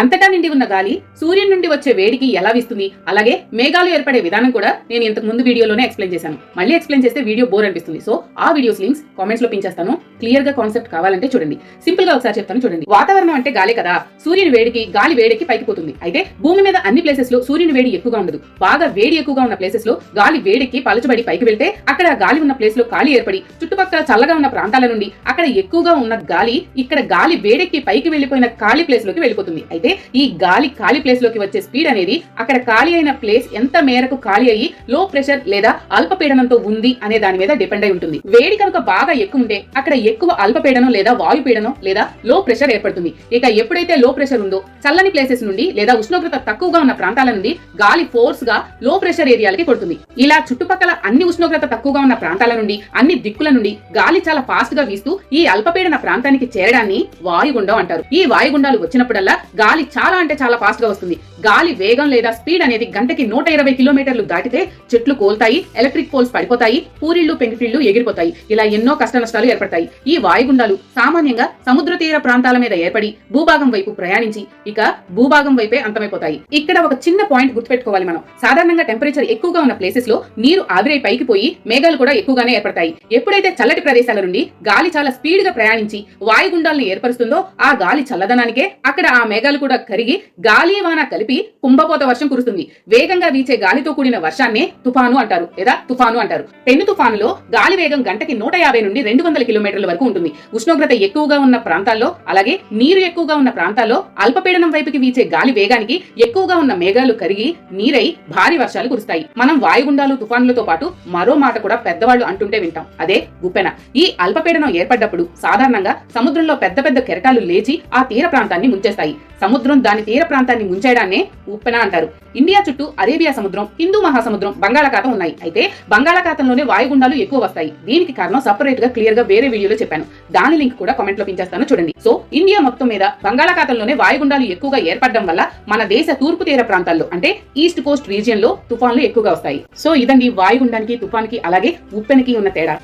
అంతటా నిండి ఉన్న గాలి సూర్యుని నుండి వచ్చే వేడికి ఎలా వీస్తుంది? అలాగే మేఘాలు ఏర్పడే విధానం కూడా నేను ఇంతకు ముందు వీడియోలోనే ఎక్స్ప్లెయిన్ చేశాను. మళ్ళీ ఎక్స్ప్లెయిన్ చేస్తే వీడియో బోర్ అనిపిస్తుంది. సో ఆ వీడియోస్ లింక్స్ కామెంట్స్లో పించేస్తాను క్లియర్గా కాన్సెప్ట్ కావాలంటే చూడండి. సింపుల్గా ఒకసారి చెప్తాను చూడండి. వాతావరణం అంటే గాలి కదా. సూర్యుని వేడికి గాలి వేడికి పైకి పోతుంది. అయితే భూమి మీద అన్ని ప్లేసెస్లో సూర్యుని వేడి ఎక్కువగా ఉండదు. బాగా వేడి ఎక్కువగా ఉన్న ప్లేసెస్లో గాలి వేడికి పలచబడి పైకి వెళ్తే అక్కడ గాలి ఉన్న ప్లేస్లో గాలి ఏర్పడి చుట్టుపక్కల చల్లగా ఉన్న ప్రాంతాల నుండి అక్కడ ఎక్కువగా ఉన్న గాలి ఇక్కడ గాలి వేడెక్కి పైకి వెళ్ళిపోయిన ఖాళీ ప్లేస్లోకి వెళ్ళిపోతుంది. అయితే ఈ గాలి ఖాళీ ప్లేస్లోకి వచ్చే స్పీడ్ అనేది అక్కడ ఖాళీ అయిన ప్లేస్ ఎంత మేరకు ఖాళీ అయ్యి లో ప్రెషర్ లేదా అల్పపీడనంతో ఉంది అనే దాని మీద డిపెండ్ అయి ఉంటుంది. వేడి కనుక బాగా ఎక్కువ ఉంటే అక్కడ ఎక్కువ అల్పపీడనం లేదా వాయుపీడనం లేదా లో ప్రెషర్ ఏర్పడుతుంది. ఇక ఎప్పుడైతే లో ప్రెషర్ ఉందో చల్లని ప్లేసెస్ నుండి లేదా ఉష్ణోగ్రత తక్కువగా ఉన్న ప్రాంతాల నుండి గాలి ఫోర్స్గా లో ప్రెషర్ ఏరియాలకి కొడుతుంది. ఇలా చుట్టుపక్కల అన్ని ఉష్ణోగ్రత తక్కువగా ఉన్న ప్రాంతాల నుండి అన్ని దిక్కుల నుండి గాలి చాలా ఫాస్ట్గా వీస్తూ ఈ అల్పపీడన ప్రాంతానికి చేరడాన్ని వాయుగుండం అంటారు. ఈ వాయుగుండాలు వచ్చినప్పుడల్లా గాలి చాలా అంటే చాలా ఫాస్ట్గా వస్తుంది. గాలి వేగం లేదా స్పీడ్ అనేది గంటకి నూట ఇరవై కిలోమీటర్లు దాటితే చెట్లు కోల్తాయి ఎలక్ట్రిక్ పోల్స్ పడిపోతాయి పూరిళ్ళు పెంకుటిళ్ళు ఎగిరిపోతాయి. ఇలా ఎన్నో కష్ట నష్టాలు ఏర్పడతాయి. ఈ వాయుగుండాలు సామాన్యంగా సముద్ర తీర ప్రాంతాల మీద ఏర్పడి భూభాగం వైపు ప్రయాణించి ఇక భూభాగం వైపే అంతమైపోతాయి. ఇక్కడ ఒక చిన్న పాయింట్ గుర్తుపెట్టుకోవాలి మనం. సాధారణంగా టెంపరేచర్ ఎక్కువగా ఉన్న ప్లేసెస్లో నీరు ఆవిరై పైకి పోయి మేఘాలు కూడా ఎక్కువగానే ఏర్పడతాయి. ఎప్పుడైతే చల్లటి ప్రదేశాల నుండి గాలి చాలా స్పీడ్గా ప్రయాణించి వాయుగుండాలను ఏర్పరుస్తుందో ఆ గాలి చల్లదనానికే అక్కడ ఆ మేఘాలు కూడా కరిగి గాలి వాన కలిపి కుంభపోత వర్షం కురుస్తుంది. వేగంగా వీచే గాలితో కూడిన వర్షాన్నే తుఫాను అంటారు. లేదా తుఫాను అంటారు. పెను తుఫానులో గాలి వేగం గంటకి నూట యాభై నుండి రెండు వందల కిలోమీటర్ల వరకు ఉంటుంది. ఉష్ణోగ్రత ఎక్కువగా ఉన్న ప్రాంతాల్లో అలాగే నీరు ఎక్కువగా ఉన్న ప్రాంతాల్లో అల్పపీడనం వైపుకి వీచే గాలి వేగానికి ఎక్కువగా ఉన్న మేఘాలు కరిగి నీరై భారీ వర్షాలు కురుస్తాయి. మనం వాయుగుండాలు తుఫానులతో పాటు మరో మాట కూడా పెద్దవాళ్ళు అంటుంటే వింటాం. అదే గుప్పెన. ఈ అల్పపీడనం ఏర్పడ్డప్పుడు సాధారణంగా సముద్రంలో పెద్ద పెద్ద కెరటాలు లేచి ఆ తీర ప్రాంతాన్ని ముంచేస్తాయి. సముద్రం దాని తీర ప్రాంతాన్ని ముంచేయడాన్నే ఉప్పెన అంటారు. ఇండియా చుట్టూ అరేబియా సముద్రం హిందూ మహాసముద్రం బంగాళాఖాతం ఉన్నాయి. అయితే బంగాళాఖాతంలోనే వాయుగుండాలు ఎక్కువ వస్తాయి. దీనికి కారణం సపరేట్గా క్లియర్గా వేరే వీడియోలో చెప్పాను. దాని లింక్ కూడా కామెంట్లో పించేస్తాను చూడండి. సో ఇండియా మొత్తం మీద బంగాళాఖాతంలోనే వాయుగుండాలు ఎక్కువగా ఏర్పడడం వల్ల మన దేశ తూర్పు తీర ప్రాంతాల్లో అంటే ఈస్ట్ కోస్ట్ రీజియన్లో తుఫాన్లు ఎక్కువగా వస్తాయి. సో ఇదండి వాయుగుండానికి తుఫాన్కి అలాగే ఉప్పెనకి ఉన్న తేడా.